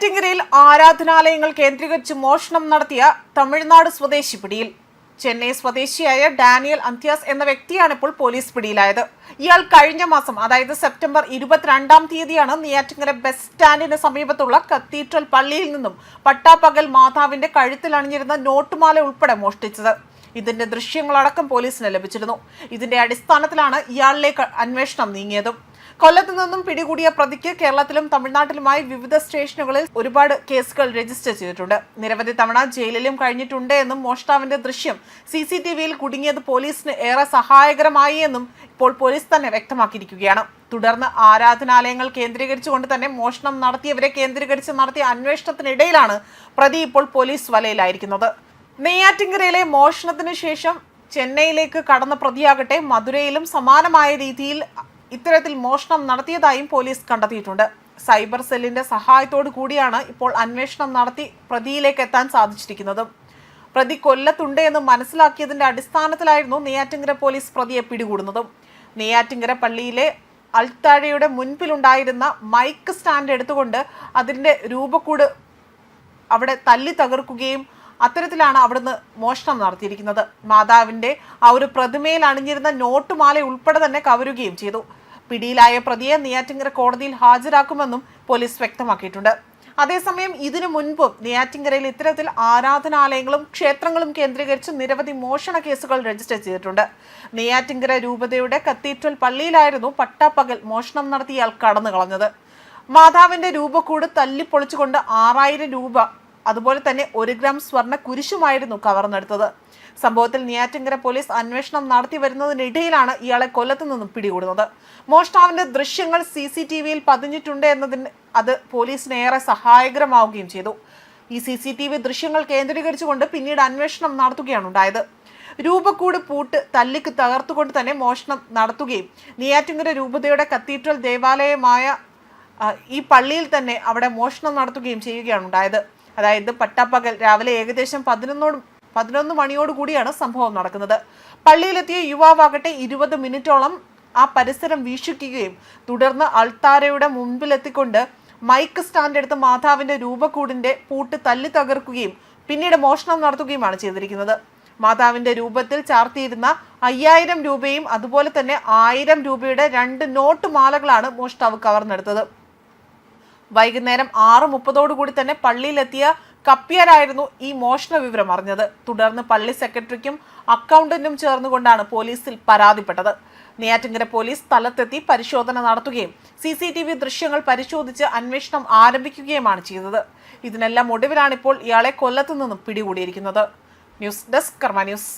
നെയ്യാറ്റിങ്കരയിൽ ആരാധനാലയങ്ങൾ കേന്ദ്രീകരിച്ച് മോഷണം നടത്തിയ തമിഴ്നാട് സ്വദേശി പിടിയിൽ. ചെന്നൈ സ്വദേശിയായ ഡാനിയൽ അന്ത്യാസ് എന്ന വ്യക്തിയാണ് ഇപ്പോൾ പോലീസ് പിടിയിലായത്. ഇയാൾ കഴിഞ്ഞ മാസം അതായത് സെപ്റ്റംബർ ഇരുപത്തിരണ്ടാം തീയതിയാണ് നെയ്യാറ്റിങ്കര ബസ് സ്റ്റാൻഡിന് സമീപത്തുള്ള കത്തീഡ്രൽ പള്ളിയിൽ നിന്നും പട്ടാപ്പകൽ മാതാവിന്റെ കഴുത്തിൽ അണിഞ്ഞിരുന്ന നോട്ടുമാല ഉൾപ്പെടെ മോഷ്ടിച്ചത്. ഇതിന്റെ ദൃശ്യങ്ങളടക്കം പോലീസിന് ലഭിച്ചിരുന്നു. ഇതിന്റെ അടിസ്ഥാനത്തിലാണ് ഇയാളിലേക്ക് അന്വേഷണം നീങ്ങിയതും. കൊല്ലത്ത് നിന്നും പിടികൂടിയ പ്രതിക്ക് കേരളത്തിലും തമിഴ്നാട്ടിലുമായി വിവിധ സ്റ്റേഷനുകളിൽ ഒരുപാട് കേസുകൾ രജിസ്റ്റർ ചെയ്തിട്ടുണ്ട്. നിരവധി തവണ ജയിലിലും കഴിഞ്ഞിട്ടുണ്ട് എന്നും മോഷ്ടാവിന്റെ ദൃശ്യം സി സി ടി വിയിൽ കുടുങ്ങിയത് പോലീസിന് ഏറെ സഹായകരമായി എന്നും ഇപ്പോൾ പോലീസ് തന്നെ വ്യക്തമാക്കിയിരിക്കുകയാണ്. തുടർന്ന് ആരാധനാലയങ്ങൾ കേന്ദ്രീകരിച്ചുകൊണ്ട് തന്നെ മോഷണം നടത്തിയവരെ കേന്ദ്രീകരിച്ച് നടത്തിയ അന്വേഷണത്തിനിടയിലാണ് പ്രതി ഇപ്പോൾ പോലീസ് വലയിലായിരിക്കുന്നത്. നെയ്യാറ്റിങ്കരയിലെ മോഷണത്തിന് ശേഷം ചെന്നൈയിലേക്ക് കടന്ന പ്രതിയാകട്ടെ മധുരയിലും സമാനമായ രീതിയിൽ ഇത്തരത്തിൽ മോഷണം നടത്തിയതായും പോലീസ് കണ്ടെത്തിയിട്ടുണ്ട്. സൈബർ സെല്ലിന്റെ സഹായത്തോടു കൂടിയാണ് ഇപ്പോൾ അന്വേഷണം നടത്തി പ്രതിയിലേക്ക് എത്താൻ സാധിച്ചിരിക്കുന്നത്. പ്രതി കൊല്ലത്തുണ്ട് എന്ന് മനസ്സിലാക്കിയതിന്റെ അടിസ്ഥാനത്തിലായിരുന്നു നെയ്യാറ്റിങ്കര പോലീസ് പ്രതിയെ പിടികൂടുന്നതും. നെയ്യാറ്റിങ്കര പള്ളിയിലെ അൽത്താഴയുടെ മുൻപിലുണ്ടായിരുന്ന മൈക്ക് സ്റ്റാൻഡ് എടുത്തുകൊണ്ട് അതിന്റെ രൂപക്കൂട് അവിടെ തല്ലി തകർക്കുകയും അത്തരത്തിലാണ് അവിടുന്ന് മോഷണം നടത്തിയിരിക്കുന്നത്. മാതാവിന്റെ ആ ഒരു പ്രതിമയിൽ അണിഞ്ഞിരുന്ന നോട്ടുമാല ഉൾപ്പെടെ തന്നെ കവരുകയും ചെയ്തു. പിടിയിലായ പ്രതിയെ നെയ്യാറ്റിങ്കര കോടതിയിൽ ഹാജരാക്കുമെന്നും പോലീസ് വ്യക്തമാക്കിയിട്ടുണ്ട്. അതേസമയം ഇതിനു മുൻപും നെയ്യാറ്റിങ്കരയിൽ ഇത്തരത്തിൽ ആരാധനാലയങ്ങളും ക്ഷേത്രങ്ങളും കേന്ദ്രീകരിച്ച് നിരവധി മോഷണ കേസുകൾ രജിസ്റ്റർ ചെയ്തിട്ടുണ്ട്. നെയ്യാറ്റിങ്കര രൂപതയുടെ കത്തീഡ്രൽ പള്ളിയിലായിരുന്നു പട്ടാപ്പകൽ മോഷണം നടത്തിയാൽ കടന്നു കളഞ്ഞത്. മാതാവിന്റെ രൂപക്കൂട് തല്ലിപ്പൊളിച്ചുകൊണ്ട് ആറായിരം രൂപ അതുപോലെ തന്നെ ഒരു ഗ്രാം സ്വർണ കുരിശുമായിരുന്നു കവർന്നെടുത്തത്. സംഭവത്തിൽ നെയ്യാറ്റിങ്കര പോലീസ് അന്വേഷണം നടത്തി വരുന്നതിനിടയിലാണ് ഇയാളെ കൊല്ലത്തു നിന്നും പിടികൂടുന്നത്. മോഷ്ടാവിന്റെ ദൃശ്യങ്ങൾ സി സി ടി വിയിൽ പതിഞ്ഞിട്ടുണ്ട് എന്നതിന് അത് പോലീസിന് ഏറെ സഹായകരമാവുകയും ചെയ്തു. ഈ സി സി ടി വി ദൃശ്യങ്ങൾ കേന്ദ്രീകരിച്ചുകൊണ്ട് പിന്നീട് അന്വേഷണം നടത്തുകയാണ് ഉണ്ടായത്. രൂപക്കൂട് പൂട്ട് തല്ലിക്ക് തകർത്തുകൊണ്ട് തന്നെ മോഷണം നടത്തുകയും നെയ്യാറ്റിങ്കര രൂപതയുടെ കത്തീഡ്രൽ ദേവാലയമായ ഈ പള്ളിയിൽ തന്നെ അവിടെ മോഷണം നടത്തുകയും ചെയ്യുകയാണ് ഉണ്ടായത്. അതായത് പട്ടാപ്പകൽ രാവിലെ ഏകദേശം പതിനൊന്നോട് പതിനൊന്ന് മണിയോട് കൂടിയാണ് സംഭവം നടക്കുന്നത്. പള്ളിയിലെത്തിയ യുവാവാകട്ടെ ഇരുപത് മിനിറ്റോളം ആ പരിസരം വീക്ഷിക്കുകയും തുടർന്ന് അൾത്താരയുടെ മുൻപിലെത്തിക്കൊണ്ട് മൈക്ക് സ്റ്റാൻഡ് എടുത്ത് മാതാവിന്റെ രൂപക്കൂടിന്റെ പൂട്ട് തല്ലി തകർക്കുകയും പിന്നീട് മോഷണം നടത്തുകയുമാണ് ചെയ്തിരിക്കുന്നത്. മാതാവിന്റെ രൂപത്തിൽ ചാർത്തിയിരുന്ന അയ്യായിരം രൂപയും അതുപോലെ തന്നെ ആയിരം രൂപയുടെ രണ്ട് നോട്ട് മാലകളാണ് മോഷ്ടാവ് കവർന്നെടുത്തത്. വൈകുന്നേരം ആറ് മുപ്പതോടുകൂടി തന്നെ പള്ളിയിലെത്തിയ കപ്പിയരായിരുന്നു ഈ മോഷണ വിവരം അറിഞ്ഞത്. തുടർന്ന് പള്ളി സെക്രട്ടറിക്കും അക്കൗണ്ടന്റും ചേർന്നുകൊണ്ടാണ് പോലീസിൽ പരാതിപ്പെട്ടത്. നെയ്യാറ്റിങ്കര പോലീസ് സ്ഥലത്തെത്തി പരിശോധന നടത്തുകയും സി സി ടി വി ദൃശ്യങ്ങൾ പരിശോധിച്ച് അന്വേഷണം ആരംഭിക്കുകയുമാണ് ചെയ്തത്. ഇതിനെല്ലാം ഒടുവിലാണിപ്പോൾ ഇയാളെ കൊല്ലത്തു നിന്നും പിടികൂടിയിരിക്കുന്നത്. News desk Karma news.